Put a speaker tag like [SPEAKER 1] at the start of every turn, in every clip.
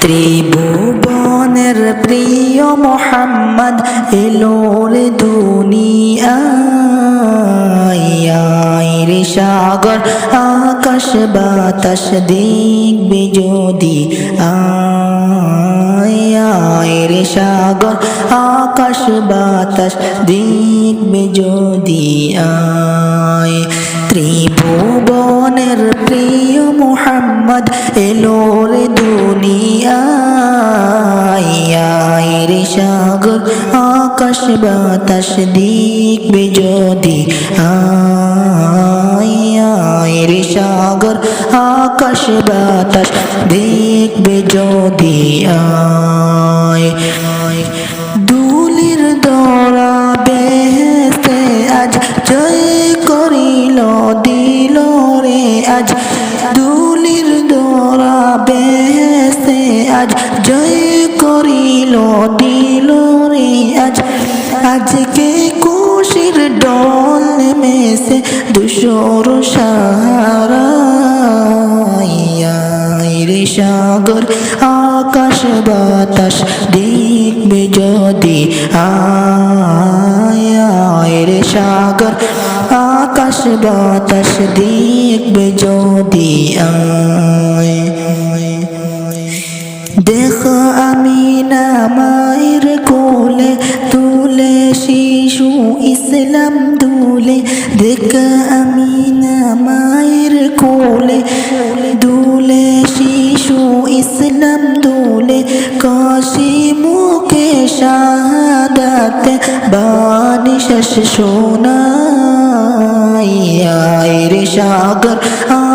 [SPEAKER 1] ত্রিভুবনের প্রিয় মোহাম্মদ এলোর দুনিয়ায়। রে সাগর, আকাশ বাতাস দেখবে যদি। রে সাগর, আকাশ বাতাস দেখবে যদি। আয়, ত্রিভুবনের প্রিয় মোহাম্মদ এলোর বাতাস দেখবে যদি আয় রে সাগর, আকাশ, বাতাস দেখবে যদি আয় দুলির দরা বেহেস্তে আজ জয় করিল, দিল রে আজ। দুলির দরা বেহেস্তে আজ জয় করিল, দিল রে আজ। আজকে খুশির ডল নেমেছে দুশোর সাহারা। সাগর, আকাশ বাতাস দেখবে যদি। আয় সাগর, আকাশ বাতাস দেখবে যদি। আয় দেখ আমি না ইসলাম দুলে দেখ আমি না মায়ের কোলে দুলে শিশু ইসলাম দুলে কাশি মুখে শাহাদাতে বাণী শেষ শোনায় রে সাগর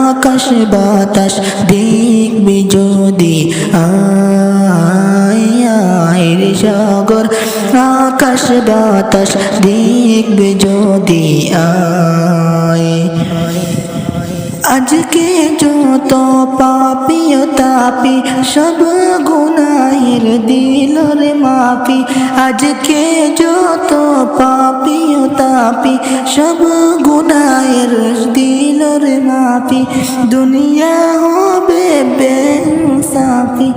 [SPEAKER 1] আকাশ বাতাস দেখবে যদি রে সাগর, আকাশ, বাতাস দেখবে যদি আয়। আজকে যত পাপিও তাপি, সব গুনাহের দিল রে মাপি আজকে যত পাপিও তাপি, সব গুনাহের দিল রে মাপি দুনিয়া হবে বেসাপি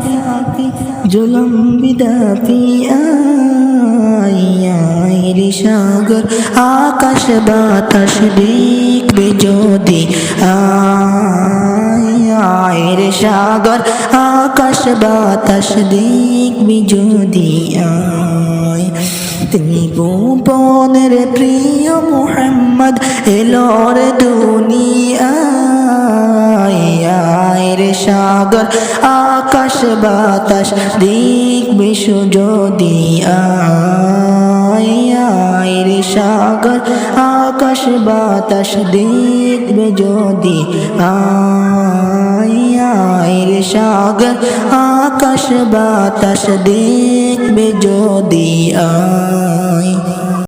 [SPEAKER 1] জুলম বিদাপি আয় রে সাগর, আকাশ বাতাস দেখবে যদি আয় রে সাগর, আকাশ বাতাস দেখবে যদি তিনি গোপনের প্রিয় মোহাম্মদ এলোর দুনিয়ায় রে সাগর আকাশ বাতাস দেখবে যদি আয় রে সাগর, আকাশ বাতাস দেখবে যদি আয় রে সাগর, আকাশ বাতাস দেখবে যদি আয়।